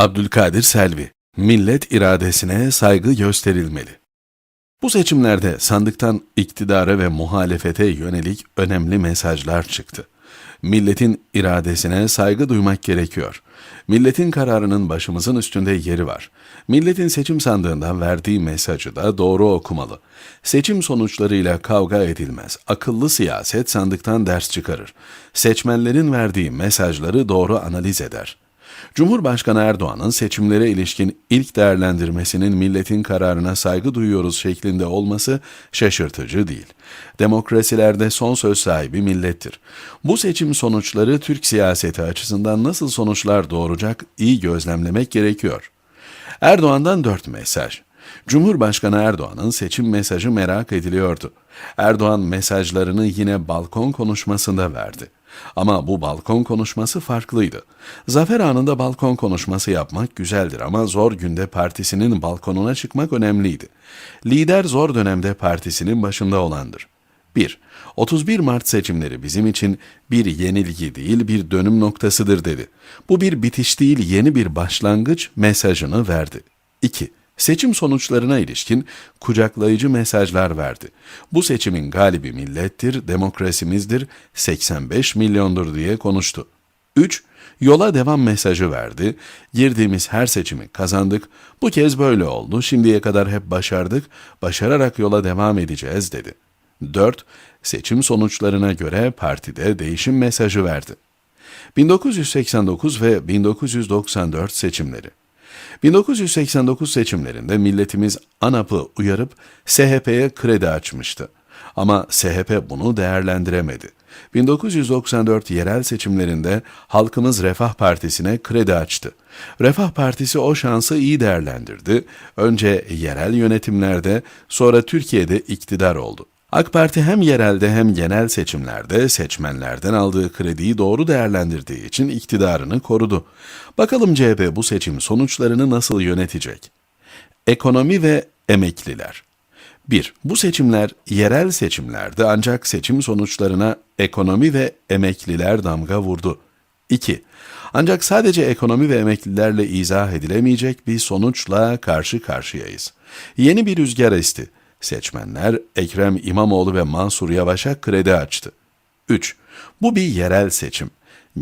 Abdülkadir Selvi, millet iradesine saygı gösterilmeli. Bu seçimlerde sandıktan iktidara ve muhalefete yönelik önemli mesajlar çıktı. Milletin iradesine saygı duymak gerekiyor. Milletin kararının başımızın üstünde yeri var. Milletin seçim sandığından verdiği mesajı da doğru okumalı. Seçim sonuçlarıyla kavga edilmez. Akıllı siyaset sandıktan ders çıkarır. Seçmenlerin verdiği mesajları doğru analiz eder. Cumhurbaşkanı Erdoğan'ın seçimlere ilişkin ilk değerlendirmesinin milletin kararına saygı duyuyoruz şeklinde olması şaşırtıcı değil. Demokrasilerde son söz sahibi millettir. Bu seçim sonuçları Türk siyaseti açısından nasıl sonuçlar doğuracak iyi gözlemlemek gerekiyor. Erdoğan'dan dört mesaj. Cumhurbaşkanı Erdoğan'ın seçim mesajı merak ediliyordu. Erdoğan mesajlarını yine balkon konuşmasında verdi. Ama bu balkon konuşması farklıydı. Zafer anında balkon konuşması yapmak güzeldir ama zor günde partisinin balkonuna çıkmak önemliydi. Lider zor dönemde partisinin başında olandır. 1. 31 Mart seçimleri bizim için bir yenilgi değil bir dönüm noktasıdır dedi. Bu bir bitiş değil yeni bir başlangıç mesajını verdi. 2. Seçim sonuçlarına ilişkin kucaklayıcı mesajlar verdi. Bu seçimin galibi millettir, demokrasimizdir, 85 milyondur diye konuştu. 3. Yola devam mesajı verdi. Girdiğimiz her seçimi kazandık. Bu kez böyle oldu. Şimdiye kadar hep başardık. Başararak yola devam edeceğiz dedi. 4. Seçim sonuçlarına göre partide değişim mesajı verdi. 1989 ve 1994 seçimleri 1989 seçimlerinde milletimiz ANAP'ı uyarıp SHP'ye kredi açmıştı. Ama SHP bunu değerlendiremedi. 1994 yerel seçimlerinde halkımız Refah Partisi'ne kredi açtı. Refah Partisi o şansı iyi değerlendirdi. Önce yerel yönetimlerde, sonra Türkiye'de iktidar oldu. AK Parti hem yerelde hem genel seçimlerde seçmenlerden aldığı krediyi doğru değerlendirdiği için iktidarını korudu. Bakalım CHP bu seçim sonuçlarını nasıl yönetecek? Ekonomi ve emekliler. 1. Bu seçimler yerel seçimlerdi ancak seçim sonuçlarına ekonomi ve emekliler damga vurdu. 2. Ancak sadece ekonomi ve emeklilerle izah edilemeyecek bir sonuçla karşı karşıyayız. Yeni bir rüzgar esti. Seçmenler Ekrem İmamoğlu ve Mansur Yavaş'a kredi açtı. 3. Bu bir yerel seçim.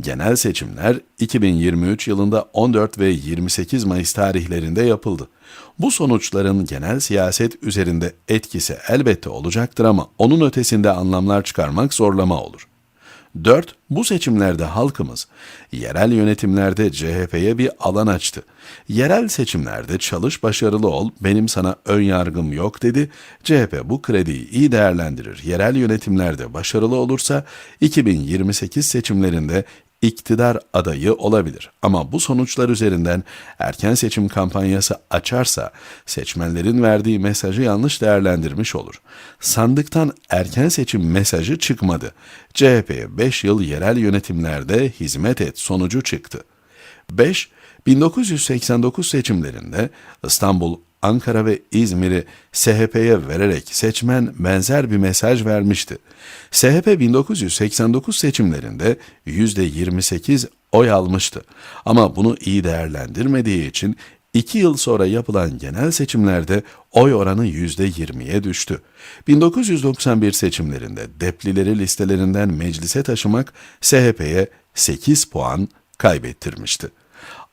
Genel seçimler 2023 yılında 14 ve 28 Mayıs tarihlerinde yapıldı. Bu sonuçların genel siyaset üzerinde etkisi elbette olacaktır ama onun ötesinde anlamlar çıkarmak zorlama olur. 4. Bu seçimlerde halkımız yerel yönetimlerde CHP'ye bir alan açtı. Yerel seçimlerde çalış başarılı ol, benim sana ön yargım yok dedi. CHP bu krediyi iyi değerlendirir. Yerel yönetimlerde başarılı olursa 2028 seçimlerinde iktidar adayı olabilir. Ama bu sonuçlar üzerinden erken seçim kampanyası açarsa seçmenlerin verdiği mesajı yanlış değerlendirmiş olur. Sandıktan erken seçim mesajı çıkmadı. CHP'ye 5 yıl yerel yönetimlerde hizmet et sonucu çıktı. 5. 1989 seçimlerinde İstanbul, Ankara ve İzmir'i SHP'ye vererek seçmen benzer bir mesaj vermişti. SHP 1989 seçimlerinde %28 oy almıştı. Ama bunu iyi değerlendirmediği için İki yıl sonra yapılan genel seçimlerde oy oranı %20'ye düştü. 1991 seçimlerinde deplileri listelerinden meclise taşımak SHP'ye 8 puan kaybettirmişti.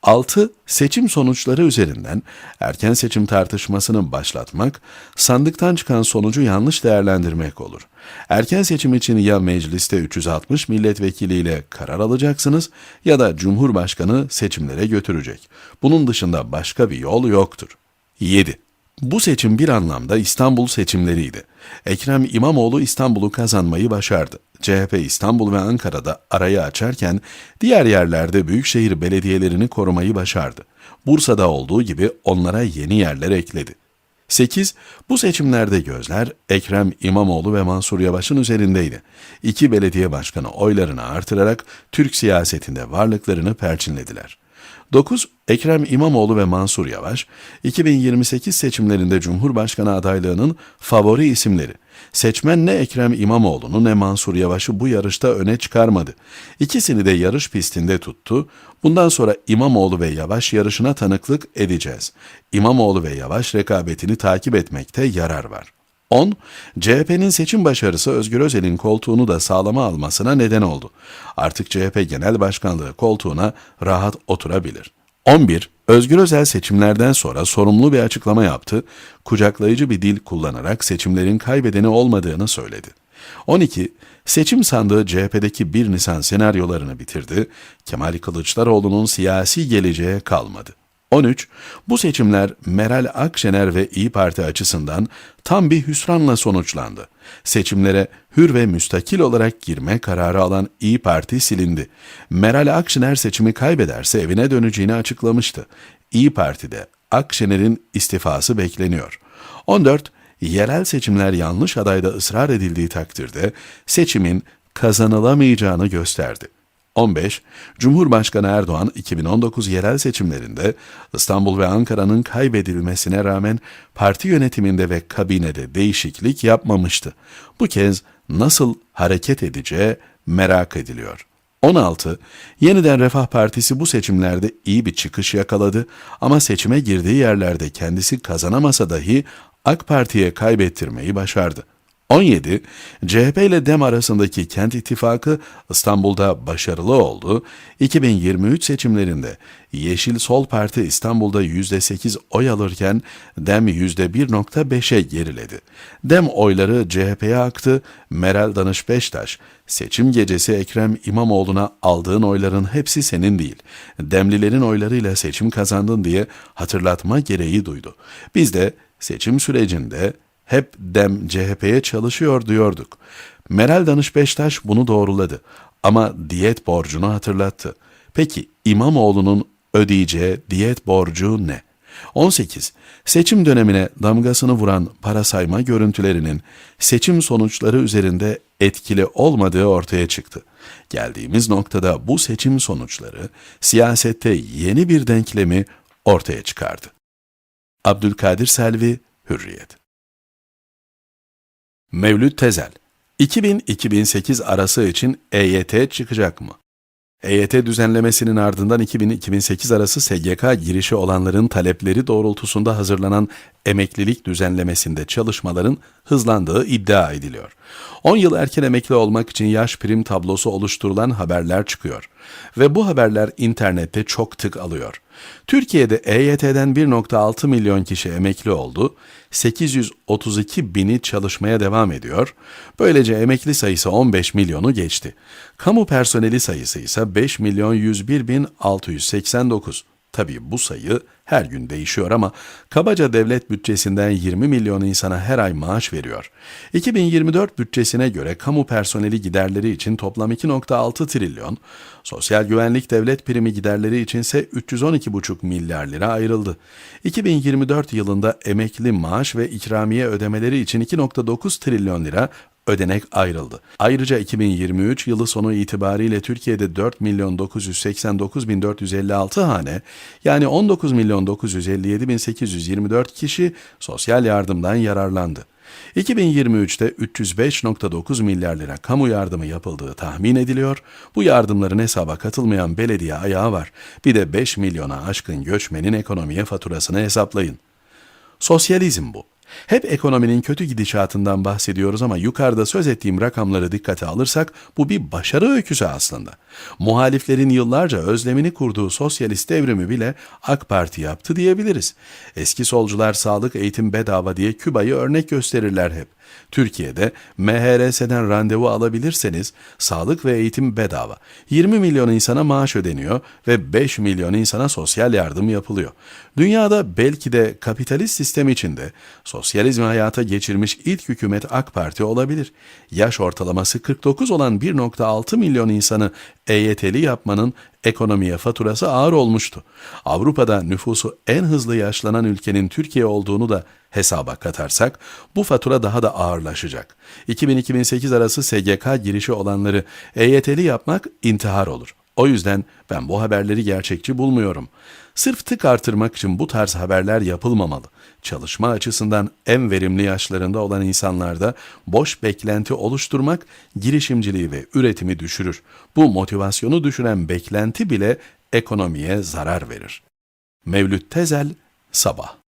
6. Seçim sonuçları üzerinden erken seçim tartışmasını başlatmak, sandıktan çıkan sonucu yanlış değerlendirmek olur. Erken seçim için ya mecliste 360 milletvekiliyle karar alacaksınız ya da Cumhurbaşkanı seçimlere götürecek. Bunun dışında başka bir yol yoktur. 7. Bu seçim bir anlamda İstanbul seçimleriydi. Ekrem İmamoğlu İstanbul'u kazanmayı başardı. CHP İstanbul ve Ankara'da arayı açarken diğer yerlerde büyükşehir belediyelerini korumayı başardı. Bursa'da olduğu gibi onlara yeni yerler ekledi. 8. Bu seçimlerde gözler Ekrem İmamoğlu ve Mansur Yavaş'ın üzerindeydi. İki belediye başkanı oylarını artırarak Türk siyasetinde varlıklarını perçinlediler. 9. Ekrem İmamoğlu ve Mansur Yavaş, 2028 seçimlerinde Cumhurbaşkanı adaylığının favori isimleri. Seçmen ne Ekrem İmamoğlu'nu ne Mansur Yavaş'ı bu yarışta öne çıkarmadı. İkisini de yarış pistinde tuttu. Bundan sonra İmamoğlu ve Yavaş yarışına tanıklık edeceğiz. İmamoğlu ve Yavaş rekabetini takip etmekte yarar var. 10. CHP'nin seçim başarısı Özgür Özel'in koltuğunu da sağlama almasına neden oldu. Artık CHP Genel Başkanlığı koltuğuna rahat oturabilir. 11. Özgür Özel seçimlerden sonra sorumlu bir açıklama yaptı, kucaklayıcı bir dil kullanarak seçimlerin kaybedeni olmadığını söyledi. 12. Seçim sandığı CHP'deki 1 Nisan senaryolarını bitirdi, Kemal Kılıçdaroğlu'nun siyasi geleceğe kalmadı. 13. Bu seçimler Meral Akşener ve İyi Parti açısından tam bir hüsranla sonuçlandı. Seçimlere hür ve müstakil olarak girme kararı alan İyi Parti silindi. Meral Akşener seçimi kaybederse evine döneceğini açıklamıştı. İyi Parti'de Akşener'in istifası bekleniyor. 14. Yerel seçimler yanlış adayda ısrar edildiği takdirde seçimin kazanılamayacağını gösterdi. 15. Cumhurbaşkanı Erdoğan 2019 yerel seçimlerinde İstanbul ve Ankara'nın kaybedilmesine rağmen parti yönetiminde ve kabinede değişiklik yapmamıştı. Bu kez nasıl hareket edeceği merak ediliyor. 16. Yeniden Refah Partisi bu seçimlerde iyi bir çıkış yakaladı ama seçime girdiği yerlerde kendisi kazanamasa dahi AK Parti'ye kaybettirmeyi başardı. 17. CHP ile DEM arasındaki kent ittifakı İstanbul'da başarılı oldu. 2023 seçimlerinde Yeşil Sol Parti İstanbul'da %8 oy alırken DEM %1.5'e geriledi. DEM oyları CHP'ye aktı. Meral Danış Beştaş, seçim gecesi Ekrem İmamoğlu'na aldığın oyların hepsi senin değil. Demlilerin oylarıyla seçim kazandın diye hatırlatma gereği duydu. Biz de seçim sürecinde hep dem CHP'ye çalışıyor diyorduk. Meral Danış Beştaş bunu doğruladı ama diyet borcunu hatırlattı. Peki İmamoğlu'nun ödeyeceği diyet borcu ne? 18. Seçim dönemine damgasını vuran para sayma görüntülerinin seçim sonuçları üzerinde etkili olmadığı ortaya çıktı. Geldiğimiz noktada bu seçim sonuçları siyasette yeni bir denklemi ortaya çıkardı. Abdülkadir Selvi, Hürriyet Mevlüt Tezel 2000-2008 arası için EYT çıkacak mı? EYT düzenlemesinin ardından 2000-2008 arası SGK girişi olanların talepleri doğrultusunda hazırlanan emeklilik düzenlemesinde çalışmaların hızlandığı iddia ediliyor. 10 yıl erken emekli olmak için yaş prim tablosu oluşturulan haberler çıkıyor ve bu haberler internette çok tık alıyor. Türkiye'de EYT'den 1.6 milyon kişi emekli oldu, 832 bini çalışmaya devam ediyor, böylece emekli sayısı 15 milyonu geçti. Kamu personeli sayısı ise 5 milyon 101 bin 689. Tabii bu sayı her gün değişiyor ama kabaca devlet bütçesinden 20 milyon insana her ay maaş veriyor. 2024 bütçesine göre kamu personeli giderleri için toplam 2.6 trilyon, sosyal güvenlik devlet primi giderleri içinse 312,5 milyar lira ayrıldı. 2024 yılında emekli maaş ve ikramiye ödemeleri için 2.9 trilyon lira ödenek ayrıldı. Ayrıca 2023 yılı sonu itibariyle Türkiye'de 4 milyon 989 bin 456 hane yani 19 milyon 957 bin 824 kişi sosyal yardımdan yararlandı. 2023'te 305.9 milyar lira kamu yardımı yapıldığı tahmin ediliyor. Bu yardımların hesaba katılmayan belediye ayağı var. Bir de 5 milyona aşkın göçmenin ekonomiye faturasını hesaplayın. Sosyalizm bu. Hep ekonominin kötü gidişatından bahsediyoruz ama yukarıda söz ettiğim rakamları dikkate alırsak bu bir başarı öyküsü aslında. Muhaliflerin yıllarca özlemini kurduğu sosyalist devrimi bile AK Parti yaptı diyebiliriz. Eski solcular sağlık eğitim bedava diye Küba'yı örnek gösterirler hep. Türkiye'de MHRS'den randevu alabilirseniz sağlık ve eğitim bedava. 20 milyon insana maaş ödeniyor ve 5 milyon insana sosyal yardım yapılıyor. Dünyada belki de kapitalist sistem içinde sosyalizmi hayata geçirmiş ilk hükümet AK Parti olabilir. Yaş ortalaması 49 olan 1.6 milyon insanı EYT'li yapmanın ekonomiye faturası ağır olmuştu. Avrupa'da nüfusu en hızlı yaşlanan ülkenin Türkiye olduğunu da hesaba katarsak bu fatura daha da ağırlaşacak. 2000-2008 arası SGK girişi olanları EYT'li yapmak intihar olur. O yüzden ben bu haberleri gerçekçi bulmuyorum. Sırf tık artırmak için bu tarz haberler yapılmamalı. Çalışma açısından en verimli yaşlarında olan insanlarda boş beklenti oluşturmak girişimciliği ve üretimi düşürür. Bu motivasyonu düşüren beklenti bile ekonomiye zarar verir. Mevlüt Tezel, Sabah